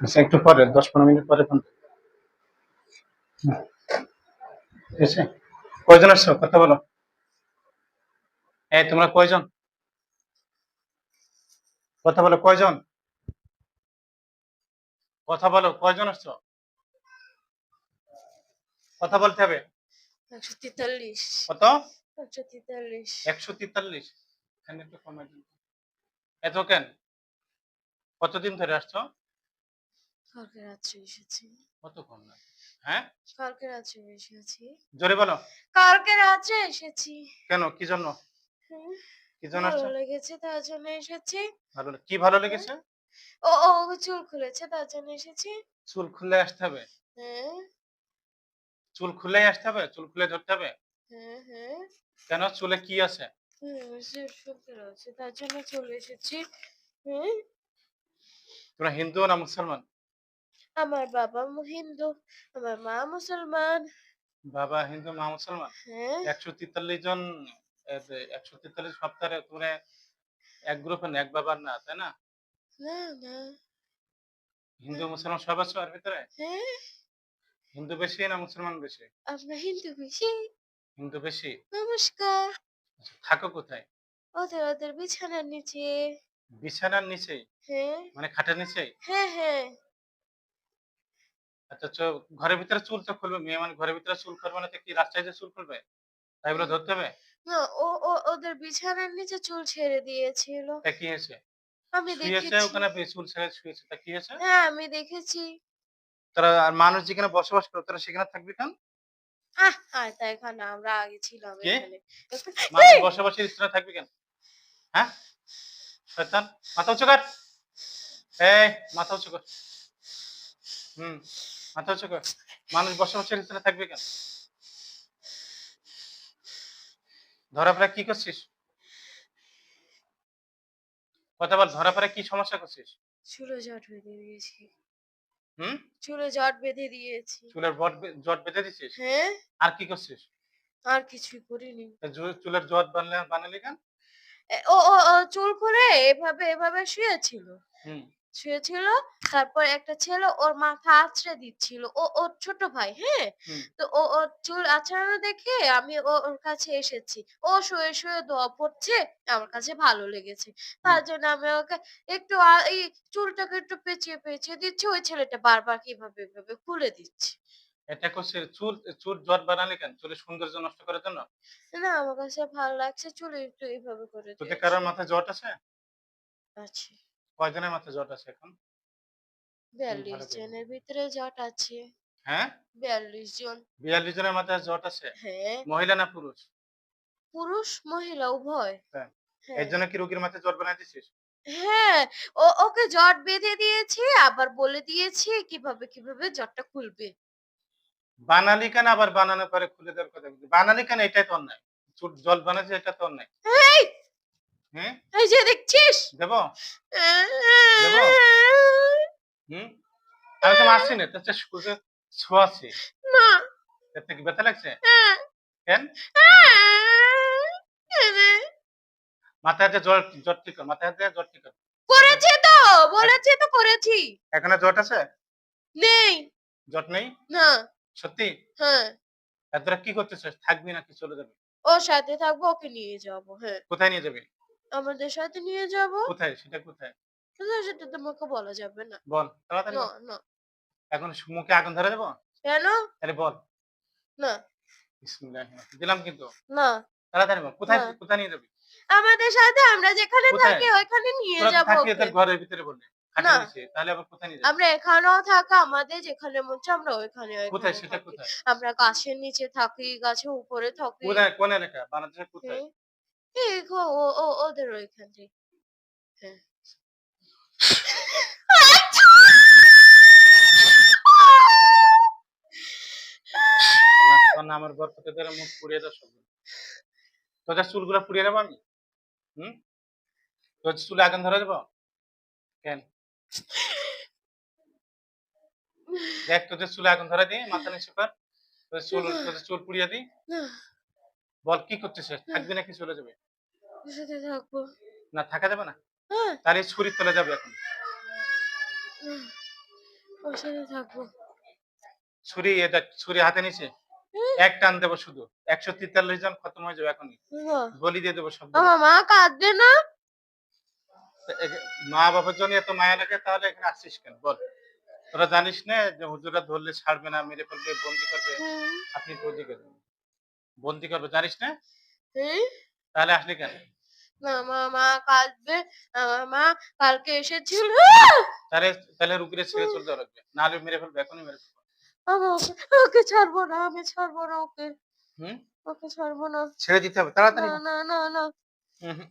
আচ্ছা একটু পরে দশ পনেরো মিনিট পরে ফোন ঠিক আছে? কয়জন আসছো? কথা বলো। এই তোমরা কয়জন? কথা বলো কয়জন? কথা বলো কয়জন আসছো? কথা বলতে হবে। একশো তেতাল্লিশ। কত? একশো তেতাল্লিশ। একশো তেতাল্লিশ। এখানে একটু কমে এত কেন? কতদিন ধরে আসছো? কালকে রাত্রে এসেছি। কতক্ষণ না? হ্যাঁ? কালকে রাত্রে এসেছি। জোরে বলো। কালকে রাত্রে এসেছি। কেন? কি জন্য? কি জন্য ভালো লেগেছে তার জন্য এসেছি। ভালো কি ভালো লেগেছে? ও ও চুল খুলেছে তার জন্য এসেছি। চুল খুলে আসতে হবে। হ্যাঁ চুল খুলেই আসতে হবে চুল খুলে ধরতে হবে। হ্যাঁ হ্যাঁ কেন? চুলে কি আছে? তার জন্য চলে এসেছি। হুম? তোমরা হিন্দু না মুসলমান? আমার বাবা হিন্দু আমার মা মুসলমান। বাবা হিন্দু মা মুসলমান? হ্যাঁ। একশো তেতাল্লিশ জন একশো তেতাল্লিশ সপ্তাহে তোমরা এক গ্রুপে এক বাবার না তাই না? হিন্দু মুসলমান সব আছো আর ভিতরে? হ্যাঁ। হিন্দু বেশি না মুসলমান বেশি? আমরা হিন্দু বেশি। হিন্দু বেশি? নমস্কার। আচ্ছা, থাকো কোথায়? ওদের ওদের বিছানার নিচে। বিছানার নিচে? হ্যাঁ। মানে খাটের নিচে? হ্যাঁ হ্যাঁ। আচ্ছা চ ঘরের ভিতরে চুল তো খুলবে মেয়ে মানে ঘরের ভিতরে চুল করবে না তো কি রাস্তায় যে চুল খুলবে? তাই বলে ধরতে হবে? না ও ও ওদের বিছানার নিচে চুল ছেড়ে দিয়েছিল। তা কি হয়েছে? আমি দেখেছি। ওখানে চুল ছেড়ে শুয়েছে তা কি হয়েছে? হ্যাঁ আমি দেখেছি। তারা আর মানুষ যেখানে বসবাস করে তারা সেখানে থাকবে কেন? আহ আয় তা এখানে আমরা আগে ছিলাম এখানে। মানুষ বসবাসের স্থানে থাকবে কেন? হ্যাঁ? শয়তান মাথা উঁচু কর। এই মাথা উঁচু কর। হুম। মাথা উঁচু কর। মানুষ স্থানে থাকবে কেন? ধরা পড়া কি করছিস? কথা বল ধরা পড়া কি সমস্যা করছিস? চুলে জট বেঁধে দিয়েছি। হুম? চুলে জট বেঁধে দিয়েছি। চুলের বট বে- জট বেঁধে দিছিস হ্যাঁ। আর কি করছিস? আর করিনি। চুলের জট বানলে বানালি কেন? ও ও ও চুল করে এভাবে এভাবে শুয়েছিল। হুম। শুয়েছিল তারপর একটা ছেলে ওর মাথা আছড়ে দিচ্ছিল ও ওর ছোট ভাই হ্যাঁ? তো ও ওর চুল আছড়ানো দেখে আমি ওর কাছে এসেছি ও শুয়ে শুয়ে দোয়া পড়ছে আমার কাছে ভালো লেগেছে। তার জন্য আমি ওকে একটু এই চুলটাকে একটু পেঁচিয়ে পেঁচিয়ে দিচ্ছি ওই ছেলেটা বারবার কীভাবে এভাবে খুলে দিচ্ছে। এটা করছিস চুল চুল জট বানালি কেন? চুলের সৌন্দর্য নষ্ট করার জন্য? না আমার কাছে ভালো লাগছে চুল একটু এইভাবে করে তোদের। কারোর মাথায় জট আছে? আছে। কয়জনের মাথায় জট আছে এখন? বিয়াল্লিশ জনের ভিতরে জট আছে। হ্যাঁ? বিয়াল্লিশ জন। বিয়াল্লিশ জনের মাথায় জট আছে? হ্যাঁ। মহিলা না পুরুষ? পুরুষ মহিলা উভয়। হ্যাঁ। হ্যাঁ। এর জন্য কি রোগীর মাথায় জট বানাই দিছিস? হ্যাঁ ও ওকে জট বেঁধে দিয়েছি আবার বলে দিয়েছি কীভাবে কীভাবে জটটা খুলবে। বানালি কেন? আবার বানানোর পরে খুলে দেওয়ার কথা বানালি কেন? এটাই তো অন্যায়। জল বানাচ্ছিস এটা তো অন্যায়। হ্যাঁ? এই যে দেখছিস? দেবো। হুম? আমি তো মারছি না তো না এতে কি ব্যথা লাগছে। কেন? হাতে জট জট ঠিক হাতে জট ঠিক করেছি তো বলেছি তো করেছি। এখানে জট আছে? নেই। জট নেই? না। সত্যি? হ্যাঁ। এতটা কি করতেছিস থাকবি নাকি চলে যাবে? ও সাথে থাকব ওকে নিয়ে যাব হ্যাঁ। কোথায় নিয়ে যাবে? আমাদের সাথে নিয়ে যাব। কোথায়? সেটা কোথায়? সেটা তোমাকে বলা যাবে না। বল তাড়াতাড়ি না না। এখন মুখে আগুন ধরে দেবো? কেন? আরে বল। না। বিসমিল্লাহির রহমানির- দিলাম কিন্তু। না। তাড়াতাড়ি বল কোথায় কোথায় নিয়ে যাবি? আমাদের সাথে আমরা যেখানে থাকি ওইখানে নিয়ে যাব ওকে তোর ঘরের ভিতরে বললে না। তাহলে আবার কোথায় নিয়ে আমরা এখানেও থাকা আমাদের যেখানে মন আমরা কোথায়? সেটা কোথায়? আমরা গাছের নিচে থাকি গাছের উপরে থাকি। কোথায়? কোন এলাকা? বাংলাদেশের কোথায়? ওদের ওইখান থেকে হ্যাঁ। তোর নামের বরকতে তোর মুখ পুড়িয়ে দাও সব তোদের চুলগুলো পুড়িয়ে দেবো আমি হুম তোর চুলে আগুন ধরে দেবো কেন দেখ তোদের চুলে আগুন ধরে দিই মাথা নিচু কর। তোদের চুল তোদের চুল পুড়িয়ে দিই না, বল কি করতেছিস? থাকবি নাকি চলে যাবে? সাথে থাকব। না থাকা যাবে না? হ্যাঁ। তাহলে ছুরির তলে যাবে এখন। ওর সাথে থাকব। ছুরি এটা ছুরি হাতে নিছে এক টান দেবো শুধু। একশো তেতাল্লিশ জন খতম হয়ে যাবে এখনই। বলি দিয়ে দেবো সব আমার মা কাঁদবে না? মা বাবার জন্য এত মায়া লাগে তাহলে এখানে আসছিস কেন? বল। তোরা জানিস না যে হুজুরা ধরলে ছাড়বে না মেরে ফেলবে বন্দি করবে? আপনি বন্দি করবেন বন্দি করবে জানিস না? তাহলে আসলি কেন? না, মা কাঁদবে আমার মা কালকে এসেছিল। তাহলে তাহলে ছেড়ে চলে যাওয়া লাগবে। নাহলে মেরে ফেলবে এখনই মেরে ফেলবে। আমি ওকে ওকে ছাড়বো না আমি ছাড়বো না ওকে। হুম? ওকে ছাড়বো না। ছেড়ে দিতে হবে না তাড়াতাড়ি না না।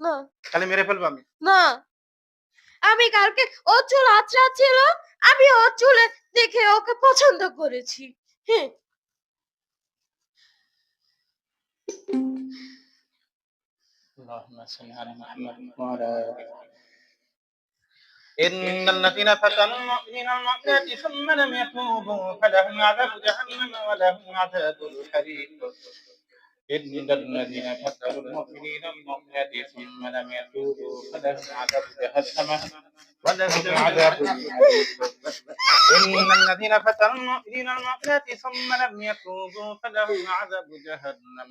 না। তাহলে মেরে ফেলব আমি। না। আমি কালকে ও চুল আঁচড়া ছিল আমি ওর চুলে দেখে ওকে পছন্দ করেছি। হ্যাঁ اللهم صل على محمد وعلى إن الذين فتنوا المؤمنين والمؤمنات ثم لم يتوبوا فلهم عذاب جهنم ولهم عذاب الحريق. إن الذين فتنوا المؤمنين والمؤمنات ثم لم يتوبوا فلهم عذاب جهنم إن الذين فتنوا المؤمنين المؤمنات ثم لم يتوبوا فلهم عذاب جهنم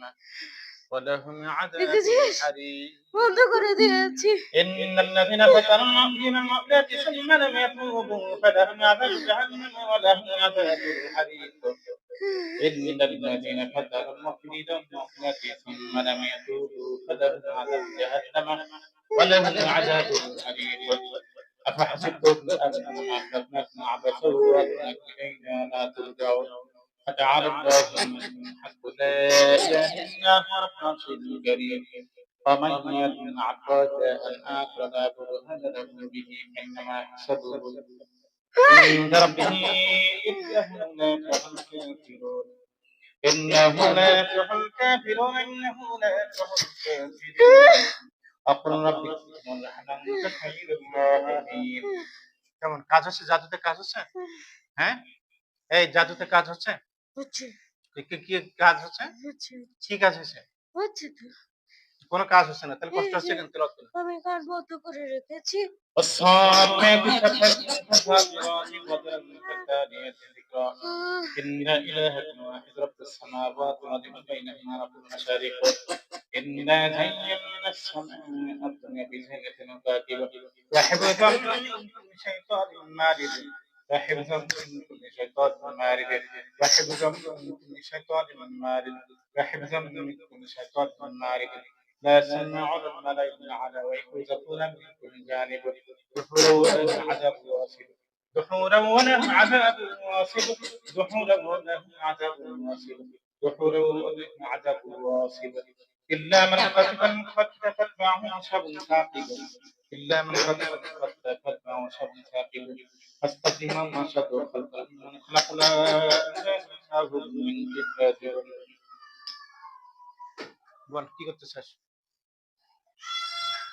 ولهم عذاب الحريق إن الذين فتنوا المؤمنين المؤمنات ثم لم يتوبوا فلهم عذاب جهنم ولهم عذاب الحريق إن الذين فتنوا المؤمنين المؤمنات ثم لم يتوبوا فلهم عذاب جهنم ولهم عذاب الحريق أفحسبتم أنما خلقناكم عبثا وأنكم إلينا لا ترجعون فتعالى الله من حق لا إله إلا هو رب العرش الكريم ومن يدن عباد الآخر لا برهان له به إنما حسبه عند ربه إنه لا يفلح الكافرون إنه لا يفلح الكافرون إنه لا يفلح الكافرون أقول ربكم الرحمن خير الراحمين কেমন কাজ হচ্ছে জাদুতে কাজ হচ্ছে হ্যাঁ এই জাদুতে কাজ হচ্ছে হচ্ছে কি- কি কি কাজ হচ্ছে হচ্ছে কি কাজ হচ্ছে হচ্ছে তো কোনো কাজ হচ্ছে না তাহলে কষ্ট হচ্ছে কেন তেলাওয়াত করে আমি কান বন্ধ করে রেখেছি والصافات صفا والصافات والتاليات ذكرا উম, إن إلهكم واحد رب السماوات والأرض وبينهما رب المشارق إنا زينا السماء الدنيا بزينة الكواكب وحفظا من كل شيطان مارد. وحفظا من كل شيطان مارد. وحفظا من كل شيطان مارد. وحفظا من كل شيطان مارد. لا يسمعون الملائكة على ويحوزون من كل جانب. دحورا ولهم عذاب واصب. دحورا ولهم عذاب واصب. دحورا ولهم عذاب واصب. دحورا ولهم عذاب واصب. إلا من خطف الخطف فاتبعه شاب ثاقب إلا من خطف الخطف فاتبعه شاب ثاقب فاستقم ما شاء خلق من خلقنا من جبال বল কি করতে চাস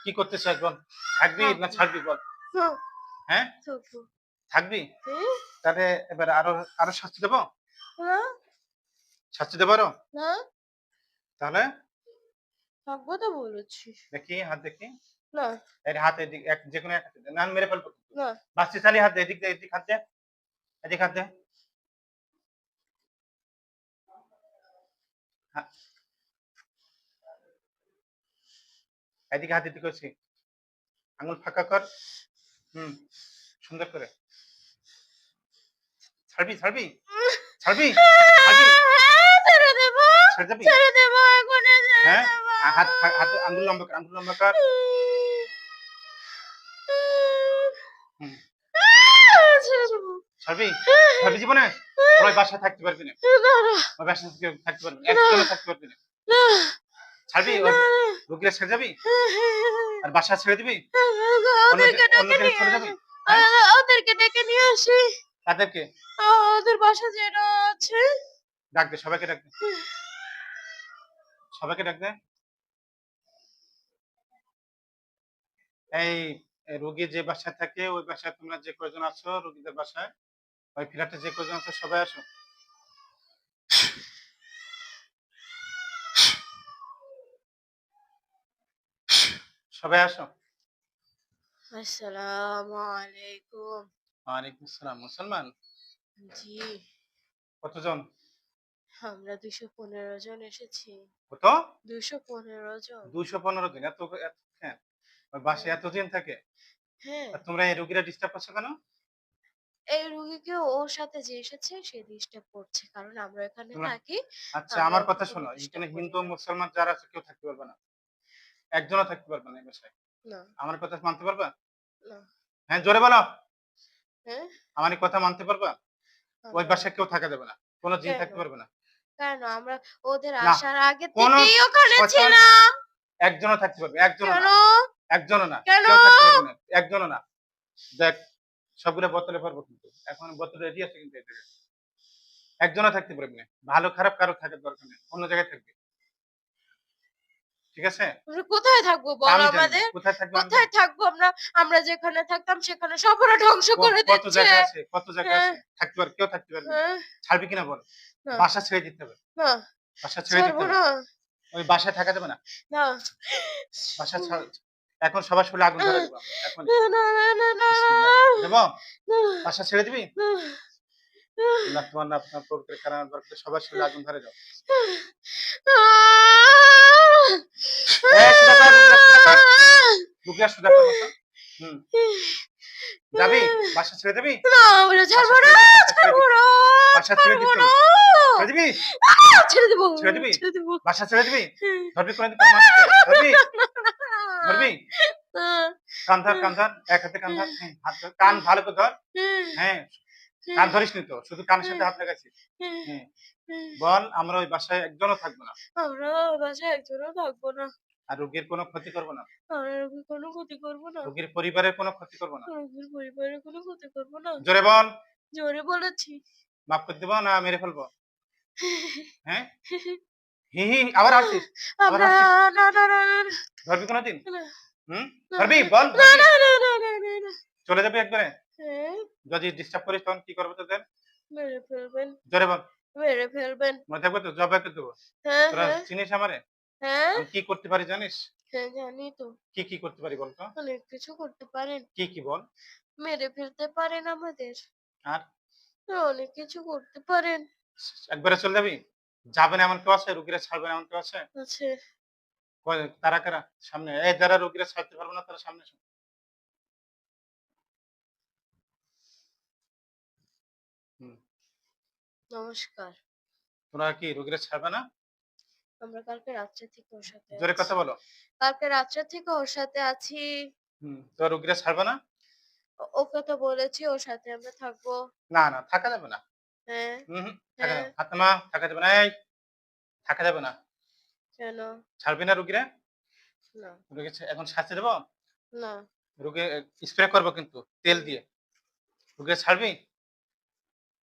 কি করতে চাস বল থাকবি না ছাড়বি বল না, হ্যাঁ থাকবো। থাকবি হুম, তাহলে এবার আরো আরো শাস্তি দেবো না শাস্তি দেবো আরো না তাহলে থাকব তো বলেছি দেখি হাত দেখি না। এর হাত এদিক এক যে কোনো এক। না মেরে ফেলব। না। বাস্তি চালি হাত এদিক এদিক হাত এদিক হাত এদিকে হাত দিতে করছি। আঙুল ফাঁকা কর। হুম সুন্দর করে। ছাড়বি ছাড়বি? ছাড়বি? ছাড়বি? ছেড়ে দেবো। ছেড়ে যাবি ছেড়ে দেবো এখন হ্যাঁ? হাত হাত আঙ্গুল লম্বা কর আঙ্গুল লম্বা কর। ছাড়বি ছাড়বি জীবনে ওই বাসায় থাকতে পারবি না। ওই বাসায় থাকতে পারবি না একদমই থাকতে পারবি না। ছাড়বি রুগীরা ছেড়ে যাবি? আর বাসা ছেড়ে দিবি? ওদেরকে ডেকে নিয়ে আসি। তাদেরকে? ওদের বাসা যেটা আছে। ডাক দে সবাইকে ডাক দে। সবাইকে ডাক দে। এই রোগী যে বাসায় থাকে ওই বাসায় তোমরা যে কয়জন আছো রোগীদের বাসায়? ওই ফ্ল্যাটে যে কয়জন আছো সবাই আসো। সবাই আসো। আসসালামু আলাইকুম। ওয়ালাইকুম আসসালাম। মুসলমান? জি। কতজন? আমরা দুশো পনেরো জন এসেছি। কত? দুশো পনেরো জন। দুইশো পনেরো দিন এত এত হ্যাঁ ওই বাসে এত দিন থাকে? হ্যাঁ। আর তোমরা এই রোগীরা ডিস্টার্ব করছ কেন? এই রুগীকে ওর সাথে যে এসেছে সে ডিস্টার্ব করছে। কারণ আমরা এখানে তোমরা- থাকি আচ্ছা আমার কথা শোনো এখানে হিন্দু মুসলমান যারা আছে কেউ থাকতে পারবে না। একজনও থাকতে পারবে না এই বাসায়। না। আমার কথা মানতে পারবা? না। হ্যাঁ জোরে বলো। হ্যাঁ? আমার এই কথা মানতে পারবা? ওই বাসায় কেউ থাকা যাবে না। কোনো জিন কেন? থাকতে পারবে না। কেন? আমরা ওদের না, আসার আগে কোনো থেকেই ওখানে কথা- ছিলাম। একজনও থাকতে পারবে একজনও কেন? না না না দেখ সবগুলো বোতলে পারব কিন্তু। এখন বোতলে রেডি আছে কিন্তু এদের একজনও থাকতে পারবে না। ভালো খারাপ কারও থাকার দরকার নেই অন্য জায়গায় থাকবে। ঠিক আছে? আমরা কোথায় থাকব বল আমি জানি না। আমাদের? কোথায় থাকবে কোথায় থাকব আমরা? আমরা যেখানে থাকতাম সেখানে সব ওরা ধ্বংস করে কত দিচ্ছে। জায়গা আছে কত জায়গা হ্যাঁ। আছে থাকতে পারবে কেউ থাকতে পারবে। হ্যাঁ, ছাড়বি কিনা বল। বাসা ছেড়ে দিতে হবে। না। বাসা ছেড়ে দিতে হবে। ওই বাসায় থাকা যাবে না। না। বাসা ছাড় এখন সবার শুলে আগুন ধরে দেবো এখন। দেবো? বাসা ছেড়ে দিবি? না, তোমার না আপনার প্রভুকে কারণ সবার শুলে আগুন ধরে কর, কর। কর বাসা। যাবি? বাসা ছেড়ে দিবি? না ছাড়বো না ছাড়বো না বাসা ছেড়ে দিবি ছেড়ে দেবো? ছেড়ে দিবি? ছেড়ে দেবো? বাসা ছেড়ে দিবি? ধরবি তোর মাকে? ধরবি? ধরবি? কান ধর কান ধর এক হাতে কান ধর হাত ধর কান ভালো করে ধর। হ্যাঁ কান ধরিস নি তো শুধু কানের সাথে হাত লাগাইছিস বল আমরা ওই বাসায় একজনও থাকব না। আমরা বাসায় একজনও থাকব না। আর রোগীর কোনো ক্ষতি করব না। রোগীর কোনো ক্ষতি করব না। রোগীর পরিবারের কোনো ক্ষতি করব না। রোগীর পরিবারের কোনো ক্ষতি করব না। জোরে বল। জোরে বলেছি। মাফ করে দেবো না মেরে ফেলব। হ্যাঁ? হি হি আবার ধরবি কোনোদিন? হুম? ধরবি? বল চলে যাবি একবারে? হ্যাঁ, যদি ডিস্টার্ব করিস তখন কি করব তোদের? মেরে ফেলবেন। জোরে বল। মেরে ফেলবেন। মনে থাকবে তো? জবাই করে দেবো। হ্যাঁ তোরা হ্যাঁ। চিনিস আমারে? হ্যাঁ। কি করতে পারি জানিস? হ্যাঁ জানি তো। কি কি করতে পারি বলতো? অনেক কিছু করতে পারেন। কি কি বল? মেরে ফেলতে পারেন আমাদের। আর? অনেক কিছু করতে পারেন। একবারে চলে যাবি? যাবে না এমন কেউ আছে? রুগীরা ছাড়বে না এমন কেউ আছে? আছে। তারা কারা? সামনে এই যারা রুগীরা ছাড়তে পারবে না তারা সামনে নমস্কার। তোরা কি রুগীরা ছাড়বে না? আমরা কালকে রাত্রে থেকে ওর সাথে জোরে কথা বলো। কালকে রাত্রে থেকে ওর সাথে আছি। হুম তোরা রুগীরা ছাড়বে না? ও- ওকে তো বলেছি ওর সাথে আমরা থাকব। না না থাকা যাবে না। হুম হুম, থাকা যাবে। না। হাত নামা থাকা যাবে না। এই থাকা যাবে না। কেন? ছাড়বি না রুগীরা? না। রুগী এখন শাস্তি দেবো? না। রুগী স্প্রে করব কিন্তু তেল দিয়ে। রুগীরা ছাড়বি?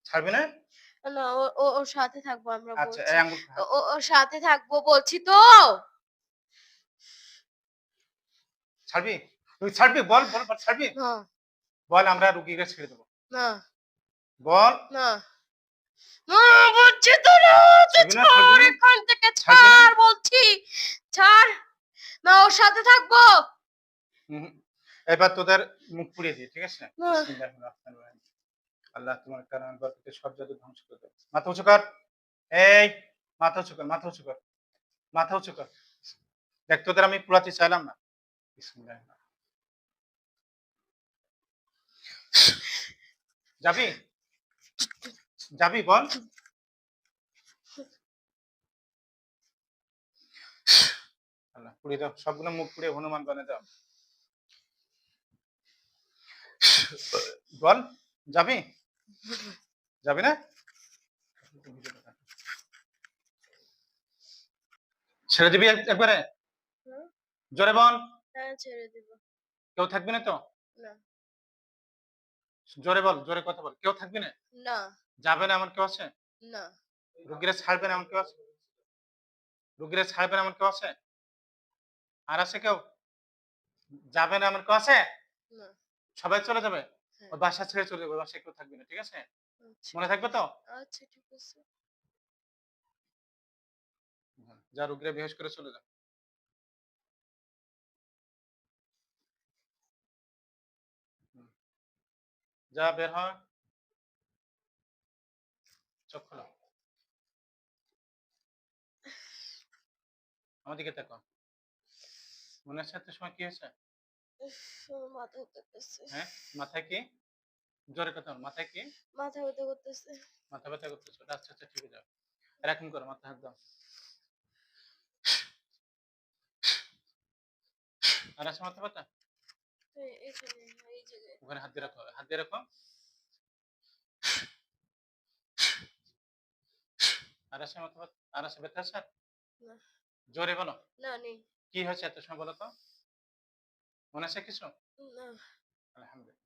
ছাড়বি না? না ও ও- ওর সাথে থাকব আমরা আচ্ছা বলছি। এই আঙ্গুল ও- ও- ওর সাথে থাকব বলছি তো! ছাড়বি? তুই ছাড়বি? বল বল বল ছাড়বি? বল আমরা রুগীকে ছেড়ে দেবো। না। বল। না। তো না ছাড় এখান থেকে ছাড় বলছি। ছাড়। না ওর সাথে থাকব। এবার তোদের মুখ পুড়িয়ে দিই ঠিক আছে। আল্লাহ তোমার কারণ বরকতে সব জাদু ধ্বংস করে দেবে। মাথা উঁচু কর। এই মাথা উঁচু কর মাথা উঁচু কর। মাথা উঁচু কর। দেখ তোদের আমি পুরাতে চাইলাম না। যাবি? যাবি বল? পুড়িয়ে দাও। সবগুলো মুখ পুড়িয়ে হনুমান বানিয়ে দাও বল যাবি? যাবি না? ছেড়ে দিবি একবারে? জোরে বল। হ্যাঁ ছেড়ে দিব। কেউ থাকবি না তো? জোরে বল জোরে কথা বল। কেউ থাকবি না? না। যাবে না এমন কেউ আছে? না। রুগীরা ছাড়বে না এমন কেউ আছে? রুগীরা ছাড়বে না এমন কেউ আছে? আর আছে কেউ? যাবে না এমন কেউ আছে? সবাই চলে যাবে? হ্যাঁ। বাসা ছেড়ে চলে যাবে বাসায় কেউ থাকবে না ঠিক আছে? আচ্ছা। মনে থাকবে তো? আচ্ছা ঠিক আছে। যা রুগীরা বেহস করে চলে যাবে যা বের হ। চোখ খোলো আমাদিকে দেখো মনে আছে এত সময় কি হয়েছে? মাথা করতেছে। হ্যাঁ? মাথায় কি? জোরে কথা বল, কি? মাথা ব্যথা করতেছে। মাথা ব্যথা করতেছে আচ্ছা আচ্ছা ঠিক আছে। এরকম করো মাথা হাত দাও। আর আছে মাথা ব্যথা? এই- এখানে এই জায়গায়। ওখানে হাত দিয়ে রাখো হাত দিয়ে রাখো। ব্যথা আছে? না। জোরে বলো। না নেই। কি হয়েছে এত সময় বলো তো? মনে আছে কিছু? না। আলহামদুলিল্লাহ।